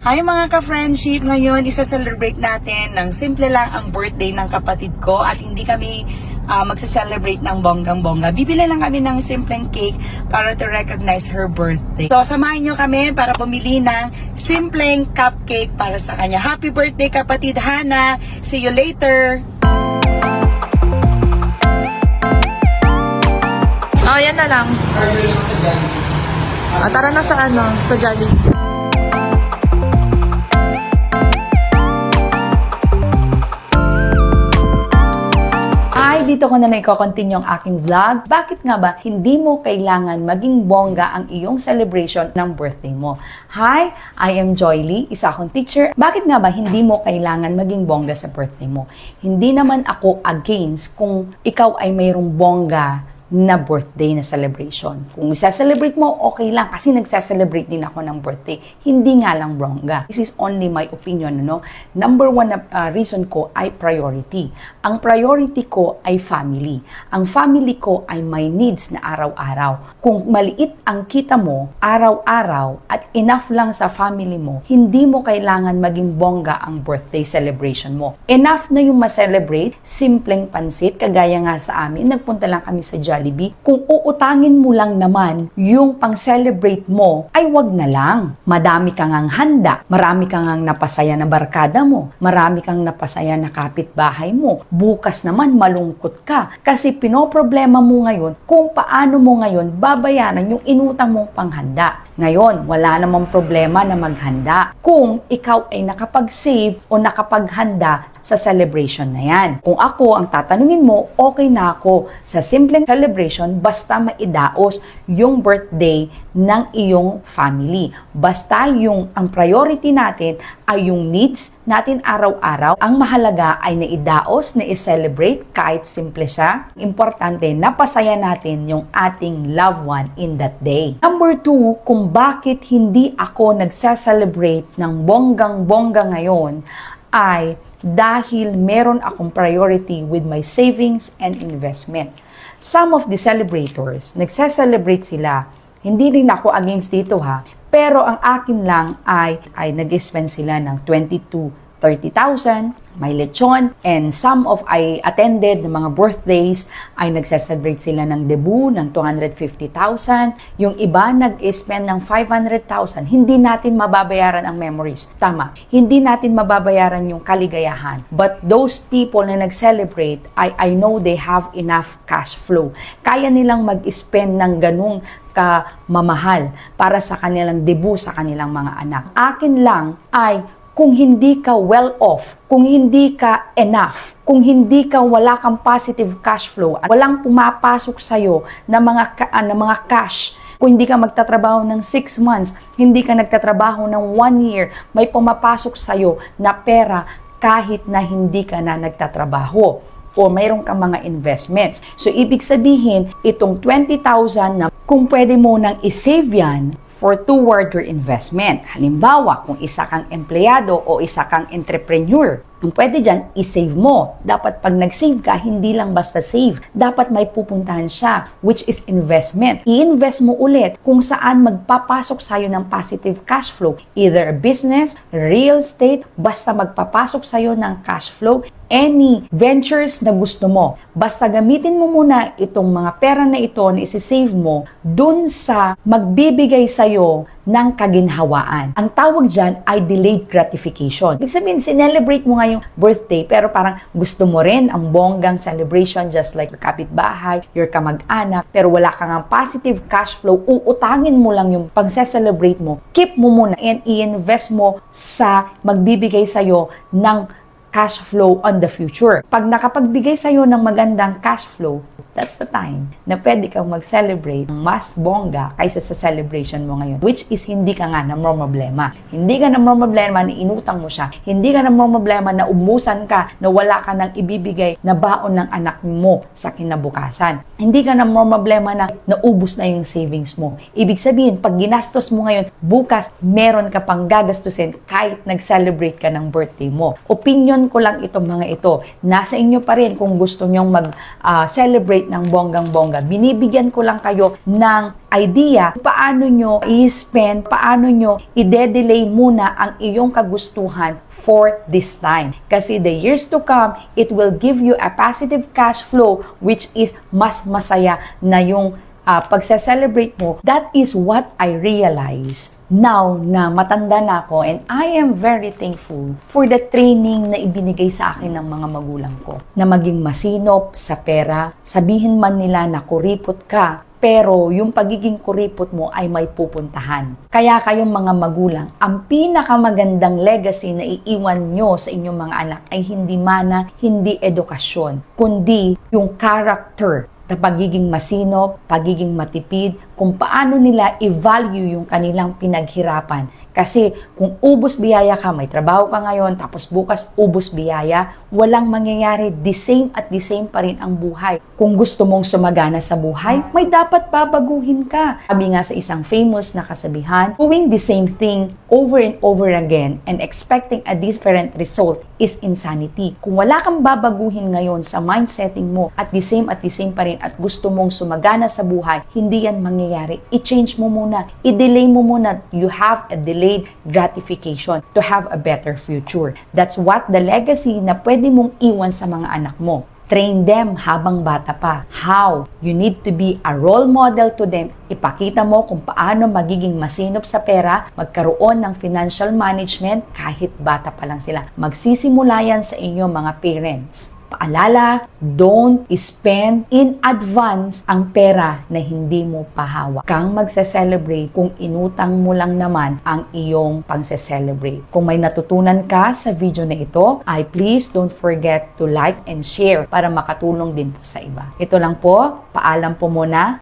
Hi mga ka-friendship! Ngayon, isa-celebrate natin ng simple lang ang birthday ng kapatid ko at hindi kami uh, magsa-celebrate ng bonggang-bongga. Bibili lang kami ng simpleng cake para to recognize her birthday. So, samahan nyo kami para bumili ng simpleng cupcake para sa kanya. Happy birthday kapatid Hana! See you later! Oh, yan na lang. Ah, tara na sa ano, sa Jollibee. Dito ko na naiko-continue ang aking vlog. Bakit nga ba hindi mo kailangan maging bongga ang iyong celebration ng birthday mo? Hi, I am Joy Lee, isa akong teacher. Bakit nga ba hindi mo kailangan maging bongga sa birthday mo? Hindi naman ako against kung ikaw ay mayroong bongga na birthday na celebration. Kung isa-celebrate mo, okay lang kasi nagsa-celebrate din ako ng birthday. Hindi nga lang bongga. This is only my opinion, no? Number one na uh, reason ko ay priority. Ang priority ko ay family. Ang family ko ay my needs na araw-araw. Kung maliit ang kita mo, araw-araw, at enough lang sa family mo, hindi mo kailangan maging bongga ang birthday celebration mo. Enough na yung ma-celebrate, simpleng pansit, kagaya nga sa amin, nagpunta lang kami sa Jollibee. Kung uutangin mo lang naman yung pang-celebrate mo, ay wag na lang. Madami kang ang handa, marami kang ang napasaya na barkada mo, marami kang napasaya na kapitbahay mo. Bukas naman malungkot ka kasi pinoproblema mo ngayon kung paano mo ngayon babayaran yung inutang mong panghanda. Ngayon, wala namang problema na maghanda kung ikaw ay nakapag-save o nakapaghanda sa celebration na yan. Kung ako ang tatanungin mo, okay na ako sa simpleng celebration basta maidaos yung birthday ng iyong family. Basta yung ang priority natin ay yung needs natin araw-araw. Ang mahalaga ay naidaos, na i-celebrate kahit simple siya. Importante, napasaya natin yung ating loved one in that day. Number two, kung bakit hindi ako nagsa-celebrate ng bonggang-bongga ngayon ay dahil meron akong priority with my savings and investment. Some of the celebrators, nagsa-celebrate sila. Hindi rin ako against dito ha. Pero ang akin lang ay, ay nag-spend sila ng 22 30,000, may lechon, and some of I attended ng mga birthdays ay nagse-celebrate sila ng debut ng 250,000. Yung iba nag-spend ng 500,000. Hindi natin mababayaran ang memories. Tama. Hindi natin mababayaran yung kaligayahan. But those people na nag-celebrate, I, I know they have enough cash flow. Kaya nilang mag-spend ng ganung ka mamahal para sa kanilang debut sa kanilang mga anak. Akin lang ay kung hindi ka well off, kung hindi ka enough, kung hindi ka wala kang positive cash flow, walang pumapasok sa'yo na mga, ka, ah, na mga cash, kung hindi ka magtatrabaho ng 6 months, hindi ka nagtatrabaho ng 1 year, may pumapasok sa'yo na pera kahit na hindi ka na nagtatrabaho o mayroon kang mga investments. So, ibig sabihin, itong 20,000 na kung pwede mo nang isave yan for toward your investment. Halimbawa, kung isa kang empleyado o isa kang entrepreneur, ang pwede dyan, isave mo. Dapat pag nag-save ka, hindi lang basta save. Dapat may pupuntahan siya, which is investment. I-invest mo ulit kung saan magpapasok sa'yo ng positive cash flow. Either business, real estate, basta magpapasok sa'yo ng cash flow, any ventures na gusto mo. Basta gamitin mo muna itong mga pera na ito na isi-save mo dun sa magbibigay sa'yo ng kaginhawaan. Ang tawag dyan ay delayed gratification. Ibig sabihin, sinelebrate mo nga yung birthday, pero parang gusto mo rin ang bonggang celebration just like your kapitbahay, your kamag-anak, pero wala kang ang positive cash flow, uutangin mo lang yung pang-celebrate mo, keep mo muna and i-invest mo sa magbibigay sa'yo ng cash flow on the future. Pag nakapagbigay sa'yo ng magandang cash flow, that's the time na pwede kang mag-celebrate mas bongga kaysa sa celebration mo ngayon. Which is hindi ka nga problema. Hindi ka problema na inutang mo siya. Hindi ka problema na umusan ka na wala ka nang ibibigay na baon ng anak mo sa kinabukasan. Hindi ka problema na naubos na yung savings mo. Ibig sabihin, pag ginastos mo ngayon, bukas meron ka pang gagastusin kahit nag-celebrate ka ng birthday mo. Opinion ko lang itong mga ito. Nasa inyo pa rin kung gusto nyong mag-celebrate mag-celebrate ng bonggang-bongga. Binibigyan ko lang kayo ng idea paano nyo i-spend, paano nyo i-delay muna ang iyong kagustuhan for this time. Kasi the years to come, it will give you a positive cash flow which is mas masaya na yung uh, pagse-celebrate mo. That is what I realize now na matanda na ako and I am very thankful for the training na ibinigay sa akin ng mga magulang ko. Na maging masinop sa pera, sabihin man nila na kuripot ka, pero yung pagiging kuripot mo ay may pupuntahan. Kaya kayong mga magulang, ang pinakamagandang legacy na iiwan nyo sa inyong mga anak ay hindi mana, hindi edukasyon, kundi yung character na pagiging masinop, pagiging matipid, kung paano nila i-value yung kanilang pinaghirapan. Kasi kung ubos biyaya ka, may trabaho ka ngayon, tapos bukas ubos biyaya, walang mangyayari, the same at the same pa rin ang buhay. Kung gusto mong sumagana sa buhay, may dapat babaguhin ka. Sabi nga sa isang famous na kasabihan, doing the same thing over and over again and expecting a different result is insanity. Kung wala kang babaguhin ngayon sa mindsetting mo at the same at the same pa rin at gusto mong sumagana sa buhay, hindi yan mangyayari. I-change mo muna. I-delay mo muna. You have a delayed gratification to have a better future. That's what the legacy na pwede mong iwan sa mga anak mo. Train them habang bata pa. How? You need to be a role model to them. Ipakita mo kung paano magiging masinop sa pera, magkaroon ng financial management kahit bata pa lang sila. Magsisimula yan sa inyo mga parents. Paalala, don't spend in advance ang pera na hindi mo pahawak. Kang magse-celebrate kung inutang mo lang naman ang iyong pagse-celebrate. Kung may natutunan ka sa video na ito, ay please don't forget to like and share para makatulong din po sa iba. Ito lang po, paalam po muna.